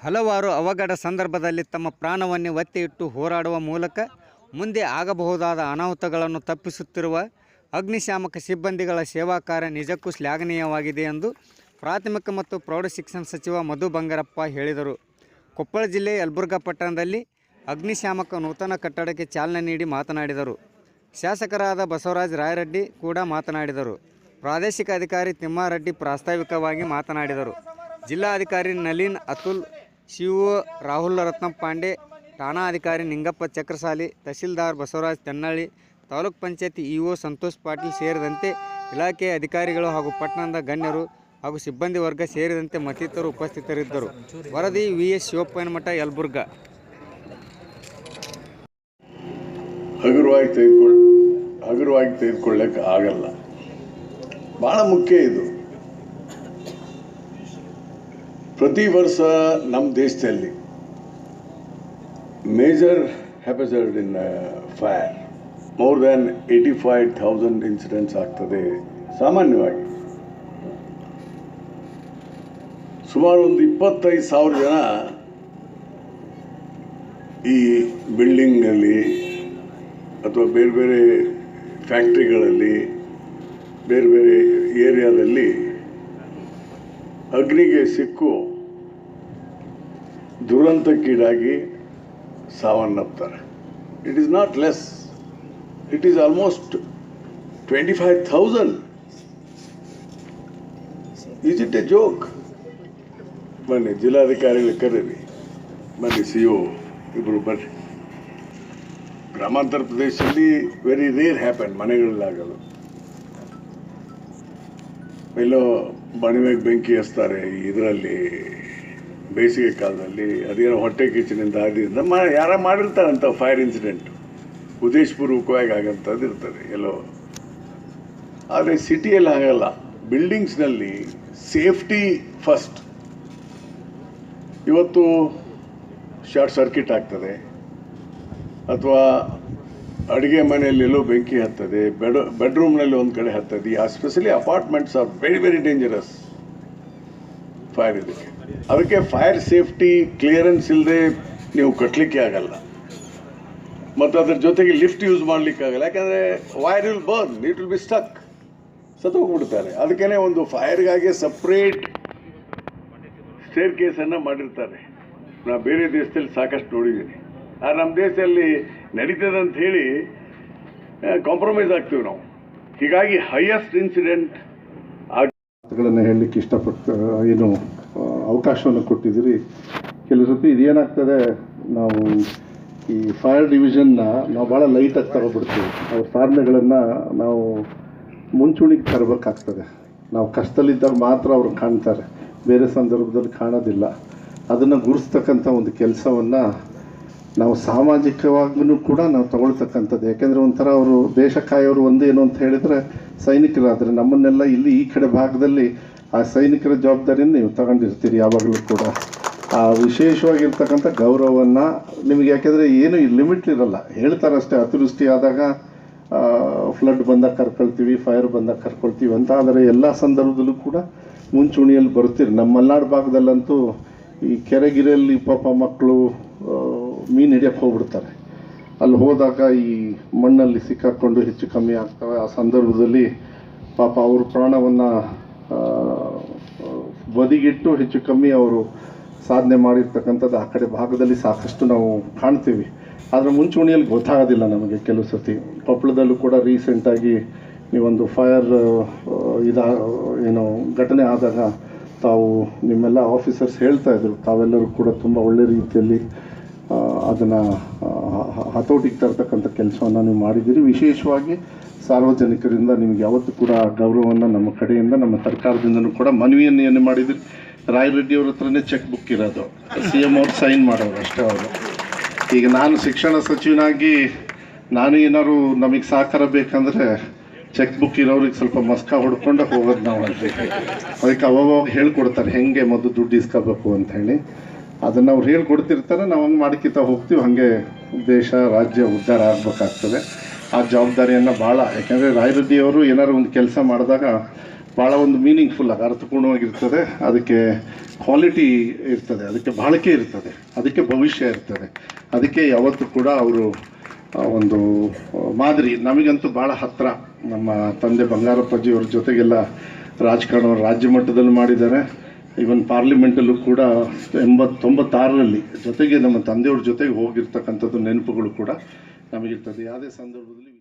ಹಲವಾರು ಅವಘಡ ಸಂದರ್ಭದಲ್ಲಿ ತಮ್ಮ ಪ್ರಾಣವನ್ನೇ ಒತ್ತಿ ಇಟ್ಟು ಹೋರಾಡುವ ಮೂಲಕ ಮುಂದೆ ಆಗಬಹುದಾದ ಅನಾಹುತಗಳನ್ನು ತಪ್ಪಿಸುತ್ತಿರುವ ಅಗ್ನಿಶಾಮಕ ಸಿಬ್ಬಂದಿಗಳ ಸೇವಾ ಕಾರ್ಯ ನಿಜಕ್ಕೂ ಶ್ಲಾಘನೀಯವಾಗಿದೆ ಎಂದು ಪ್ರಾಥಮಿಕ ಮತ್ತು ಪ್ರೌಢಶಿಕ್ಷಣ ಸಚಿವ ಮಧು ಬಂಗಾರಪ್ಪ ಹೇಳಿದರು. ಕೊಪ್ಪಳ ಜಿಲ್ಲೆ ಯಲಬುರ್ಗಾ ಪಟ್ಟಣದಲ್ಲಿ ಅಗ್ನಿಶಾಮಕ ನೂತನ ಕಟ್ಟಡಕ್ಕೆ ಚಾಲನೆ ನೀಡಿ ಮಾತನಾಡಿದರು. ಶಾಸಕರಾದ ಬಸವರಾಜ ರಾಯರೆಡ್ಡಿ ಕೂಡ ಮಾತನಾಡಿದರು. ಪ್ರಾದೇಶಿಕ ಅಧಿಕಾರಿ ತಿಮ್ಮಾರೆಡ್ಡಿ ಪ್ರಾಸ್ತಾವಿಕವಾಗಿ ಮಾತನಾಡಿದರು. ಜಿಲ್ಲಾಧಿಕಾರಿ ನಲೀನ್ ಅತುಲ್ ಶಿವು ರಾಹುಲ್ ರತ್ನ ಪಾಂಡೆ ಠಾಣಾಧಿಕಾರಿ ನಿಂಗಪ್ಪ ಚಕ್ರಸಾಲಿ ತಹಶೀಲ್ದಾರ್ ಬಸವರಾಜ್ ತೆನ್ನಳ್ಳಿ, ತಾಲೂಕ್ ಪಂಚಾಯತಿ ಇಒ ಸಂತೋಷ್ ಪಾಟೀಲ್ ಸೇರಿದಂತೆ ಇಲಾಖೆಯ ಅಧಿಕಾರಿಗಳು ಹಾಗೂ ಪಟ್ಟಣದ ಗಣ್ಯರು ಹಾಗೂ ಸಿಬ್ಬಂದಿ ವರ್ಗ ಸೇರಿದಂತೆ ಮತ್ತಿತರರು ಉಪಸ್ಥಿತರಿದ್ದರು. ವರದಿ ವಿ ಎಸ್ ಶಿವಪ್ಪನಮಠ, ಯಲ್ಬುರ್ಗ. ಹಗುರವಾಗಿ ತೆಗೆದುಕೊಳ್ಳ ಹಗುರವಾಗಿ ತೆಗೆದುಕೊಳ್ಳಕ್ಕೆ ಆಗಲ್ಲ. ಭಾಳ ಮುಖ್ಯ ಇದು. ಪ್ರತಿ ವರ್ಷ ನಮ್ಮ ದೇಶದಲ್ಲಿ major haphazard in fire. More than eighty five thousand incidents ಆಗ್ತದೆ ಸಾಮಾನ್ಯವಾಗಿ. ಸುಮಾರು ಒಂದು ಇಪ್ಪತ್ತೈದು ಸಾವಿರ ಜನ ಈ ಬಿಲ್ಡಿಂಗಲ್ಲಿ ಅಥವಾ ಬೇರೆ ಬೇರೆ ಫ್ಯಾಕ್ಟ್ರಿಗಳಲ್ಲಿ, ಬೇರೆ ಬೇರೆ ಏರಿಯಾದಲ್ಲಿ ಅಗ್ನಿಗೆ ಸಿಕ್ಕು ದುರಂತಕ್ಕೀಡಾಗಿ ಸಾವನ್ನಪ್ತಾರೆ. It is not less it is almost twenty five thousand is it a joke ಬನ್ನಿ ಜಿಲ್ಲಾಧಿಕಾರಿಗಳು ಕರೀರಿ ಬನ್ನಿ ಸಿ ಒ ಇಬ್ಬರು ಬನ್ನಿ ಗ್ರಾಮಾಂತರ ಪ್ರದೇಶದಲ್ಲಿ ವೆರಿ ರೇರ್ ಹ್ಯಾಪನ್ ಮನೆಗಳಲ್ಲಾಗಲು ಎಲ್ಲೋ ಮಣಿವೆಗೆ ಬೆಂಕಿ ಹಚ್ತಾರೆ, ಇದರಲ್ಲಿ, ಬೇಸಿಗೆ ಕಾಲದಲ್ಲಿ, ಅದೇನೋ ಹೊಟ್ಟೆ ಕಿಚ್ಚಿನಿಂದ ಆದ್ರಿಂದ ಮಾ, ಯಾರ ಮಾಡಿರ್ತಾರಂತ ಫೈರ್ ಇನ್ಸಿಡೆಂಟ್ ಉದ್ದೇಶಪೂರ್ವಕವಾಗಿ ಆಗಂಥದ್ದು ಇರ್ತದೆ, ಎಲ್ಲೋ. ಆದರೆ ಸಿಟಿಯಲ್ಲಿ ಆಗಲ್ಲ ಬಿಲ್ಡಿಂಗ್ಸ್ನಲ್ಲಿ ಸೇಫ್ಟಿ ಫಸ್ಟ್ ಇವತ್ತು ಶಾರ್ಟ್ ಸರ್ಕಿಟ್ ಆಗ್ತದೆ. ಅಥವಾ ಅಡುಗೆ ಮನೆಯಲ್ಲೆಲ್ಲೋ ಬೆಂಕಿ ಹತ್ತದೆ, ಬೆಡ್, ಬೆಡ್ರೂಮ್ನಲ್ಲಿ ಒಂದು ಕಡೆ ಹತ್ತದೆ especially apartments are very very dangerous fire ಇದಕ್ಕೆ. ಅದಕ್ಕೆ ಫೈರ್ ಸೇಫ್ಟಿ ಕ್ಲಿಯರೆನ್ಸ್ ಇಲ್ಲದೆ ನೀವು ಕಟ್ಟಲಿಕ್ಕೆ ಆಗಲ್ಲ. ಮತ್ತು ಅದ್ರ ಜೊತೆಗೆ ಲಿಫ್ಟ್ ಯೂಸ್ ಮಾಡಲಿಕ್ಕೆ ಆಗಲ್ಲ. ಯಾಕಂದರೆ wire will burn, it will be stuck. ಸತ್ತೋಗ್ಬಿಡ್ತಾರೆ. ಅದಕ್ಕೇ ಒಂದು ಫೈರ್ಗಾಗಿ ಸಪ್ರೇಟ್ ಸ್ಟೇರ್ ಕೇಸನ್ನು ಮಾಡಿರ್ತಾರೆ. ನಾ ಬೇರೆ ದೇಶದಲ್ಲಿ ಸಾಕಷ್ಟು ನೋಡಿದ್ದೀನಿ. ಆ ನಮ್ಮ ದೇಶದಲ್ಲಿ ನಡೀತದೆ ಅಂತ ಹೇಳಿ ಕಾಂಪ್ರಮೈಸ್ ಆಗ್ತೀವಿ ನಾವು. ಹೀಗಾಗಿ ಹೈಯೆಸ್ಟ್ ಇನ್ಸಿಡೆಂಟ್ ಮಾತುಗಳನ್ನು ಹೇಳಲಿಕ್ಕೆ ಇಷ್ಟಪಟ್ಟು, ಏನು ಅವಕಾಶವನ್ನು ಕೊಟ್ಟಿದ್ದೀರಿ. ಕೆಲವು ಸತಿ ಇದೇನಾಗ್ತದೆ, ನಾವು ಈ ಫೈರ್ ಡಿವಿಷನ್ನ ನಾವು ಭಾಳ ಲೈಟಾಗಿ ತಗೊಬಿಡ್ತೀವಿ ಅವ್ರ ಸಾಧನೆಗಳನ್ನು ನಾವು ಮುಂಚೂಣಿಗೆ ತರಬೇಕಾಗ್ತದೆ. ನಾವು ಕಷ್ಟದಲ್ಲಿದ್ದಾಗ ಮಾತ್ರ ಅವ್ರು ಕಾಣ್ತಾರೆ. ಬೇರೆ ಸಂದರ್ಭದಲ್ಲಿ ಕಾಣೋದಿಲ್ಲ. ಅದನ್ನು ಗುರುಸ್ತಕ್ಕಂಥ ಒಂದು ಕೆಲಸವನ್ನು ನಾವು ಸಾಮಾಜಿಕವಾಗೂ ಕೂಡ ನಾವು ತಗೊಳ್ತಕ್ಕಂಥದ್ದು. ಯಾಕೆಂದರೆ ಒಂಥರ ಅವರು ದೇಶ ಕಾಯೋರು ಒಂದೇನು ಅಂತ ಹೇಳಿದರೆ ಸೈನಿಕರಾದರೆ ನಮ್ಮನ್ನೆಲ್ಲ ಇಲ್ಲಿ ಈ ಕಡೆ ಭಾಗದಲ್ಲಿ ಆ ಸೈನಿಕರ ಜವಾಬ್ದಾರಿಯನ್ನು ನೀವು ತಗೊಂಡಿರ್ತೀರಿ ಯಾವಾಗಲೂ ಕೂಡ. ಆ ವಿಶೇಷವಾಗಿರ್ತಕ್ಕಂಥ ಗೌರವವನ್ನು ನಿಮಗೆ ಯಾಕೆಂದರೆ ಏನು ಲಿಮಿಟ್ ಇರಲ್ಲ. ಹೇಳ್ತಾರಷ್ಟೇ ಅತಿವೃಷ್ಟಿ ಆದಾಗ ಫ್ಲಡ್ ಬಂದಾಗ ಕರ್ಕೊಳ್ತೀವಿ ಫೈರ್ ಬಂದಾಗ ಕರ್ಕೊಳ್ತೀವಿ ಅಂತ ಆದರೆ ಎಲ್ಲ ಸಂದರ್ಭದಲ್ಲೂ ಕೂಡ ಮುಂಚೂಣಿಯಲ್ಲಿ ಬರ್ತೀರಿ ನಮ್ಮ ಮಲೆನಾಡು ಭಾಗದಲ್ಲಂತೂ ಈ ಕೆರೆಗಿರೆಯಲ್ಲಿ ಪಾಪ ಮಕ್ಕಳು ಮೀನು ಹಿಡಿಯಕ್ಕೆ ಹೋಗ್ಬಿಡ್ತಾರೆ. ಅಲ್ಲಿ ಹೋದಾಗ ಈ ಮಣ್ಣಲ್ಲಿ ಸಿಕ್ಕಾಕೊಂಡು ಹೆಚ್ಚು ಕಮ್ಮಿ ಆಗ್ತವೆ. ಆ ಸಂದರ್ಭದಲ್ಲಿ ಪಾಪ ಅವರು ಪ್ರಾಣವನ್ನು ಬದಿಗಿಟ್ಟು ಹೆಚ್ಚು ಕಮ್ಮಿ ಅವರು ಸಾಧನೆ ಮಾಡಿರ್ತಕ್ಕಂಥದ್ದು ಆ ಕಡೆ ಭಾಗದಲ್ಲಿ ಸಾಕಷ್ಟು ನಾವು ಕಾಣ್ತೀವಿ. ಆದರೆ ಮುಂಚೂಣಿಯಲ್ಲಿ ಗೊತ್ತಾಗೋದಿಲ್ಲ ನಮಗೆ ಕೆಲವು ಸತಿ ಕೊಪ್ಪಳದಲ್ಲೂ ಕೂಡ ರೀಸೆಂಟಾಗಿ ನೀವೊಂದು ಫೈರ್ ಇದಾ ಏನು ಘಟನೆ ಆದಾಗ ತಾವು ನಿಮ್ಮೆಲ್ಲ ಆಫೀಸರ್ಸ್ ಹೇಳ್ತಾ ಇದ್ರು. ತಾವೆಲ್ಲರೂ ಕೂಡ ತುಂಬ ಒಳ್ಳೆ ರೀತಿಯಲ್ಲಿ ಅದನ್ನು ಹತೋಟಿಗೆ ತರ್ತಕ್ಕಂಥ ಕೆಲಸವನ್ನು ನೀವು ಮಾಡಿದ್ದೀರಿ. ವಿಶೇಷವಾಗಿ ಸಾರ್ವಜನಿಕರಿಂದ ನಿಮಗೆ ಯಾವತ್ತೂ ಕೂಡ ಗೌರವವನ್ನು ನಮ್ಮ ಕಡೆಯಿಂದ, ನಮ್ಮ ಸರ್ಕಾರದಿಂದಲೂ ಕೂಡ ಮನವಿಯನ್ನು ಏನು ಮಾಡಿದಿರಿ ರಾಯರೆಡ್ಡಿ ಅವ್ರ ಹತ್ರನೇ ಚೆಕ್ ಬುಕ್ ಇರೋದು. ಸಿ ಎಂ ಅವ್ರು ಸೈನ್ ಮಾಡೋರು ಅಷ್ಟೇ ಅವರು. ಈಗ ನಾನು ಶಿಕ್ಷಣ ಸಚಿವನಾಗಿ, ನಾನು ಏನಾದ್ರು ನಮಗೆ ಸಹಕಾರ ಬೇಕಂದರೆ ಚೆಕ್ ಬುಕ್ ಇರೋರಿಗೆ ಸ್ವಲ್ಪ ಮಸ್ಕ ಹೊಡ್ಕೊಂಡು ಹೋಗೋದು ನಾವು ಅಲ್ಲಿ ಅದಕ್ಕೆ ಅವಾಗವಾಗ ಹೇಳ್ಕೊಡ್ತಾರೆ, ಹೆಂಗೆ ಮೊದಲು ದುಡ್ಡು ಇಸ್ಕೋಬೇಕು? ಅಂತ ಹೇಳಿ. ಅದನ್ನು ಅವ್ರು ಹೇಳ್ಕೊಡ್ತಿರ್ತಾರೆ, ನಾವು ಹಂಗೆ ಮಾಡ್ಕಿತಾ ಹೋಗ್ತೀವಿ. ಹಾಗೆ ದೇಶ, ರಾಜ್ಯ ಉದ್ಧಾರ ಆಗಬೇಕಾಗ್ತದೆ. ಆ ಜವಾಬ್ದಾರಿಯನ್ನು ಭಾಳ, ಯಾಕೆಂದರೆ ರಾಯರೆಡ್ಡಿಯವರು ಏನಾದ್ರು ಒಂದು ಕೆಲಸ ಮಾಡಿದಾಗ ಭಾಳ ಒಂದು ಮೀನಿಂಗ್ಫುಲ್ ಆಗಿ, ಅರ್ಥಪೂರ್ಣವಾಗಿರ್ತದೆ. ಅದಕ್ಕೆ ಕ್ವಾಲಿಟಿ ಇರ್ತದೆ. ಅದಕ್ಕೆ ಬಾಳಿಕೆ ಇರ್ತದೆ. ಅದಕ್ಕೆ ಭವಿಷ್ಯ ಇರ್ತದೆ. ಅದಕ್ಕೆ ಯಾವತ್ತೂ ಕೂಡ ಅವರು ಒಂದು ಮಾದರಿ. ನಮಗಂತೂ ಭಾಳ ಹತ್ತಿರ ನಮ್ಮ ತಂದೆ ಬಂಗಾರಪ್ಪಾಜಿಯವ್ರ ಜೊತೆಗೆಲ್ಲ ರಾಜಕಾರಣ ರಾಜ್ಯ ಮಟ್ಟದಲ್ಲಿ ಮಾಡಿದ್ದಾರೆ. ಈವನ್ ಪಾರ್ಲಿಮೆಂಟಲ್ಲೂ ಕೂಡ ಎಂಬತ್ತೊಂಬತ್ತಾರರಲ್ಲಿ ಜೊತೆಗೆ ನಮ್ಮ ತಂದೆಯವ್ರ ಜೊತೆಗೆ ಹೋಗಿರ್ತಕ್ಕಂಥದ್ದು ನೆನಪುಗಳು ಕೂಡ ನಮಗಿರ್ತದೆ. ಯಾವುದೇ ಸಂದರ್ಭದಲ್ಲಿ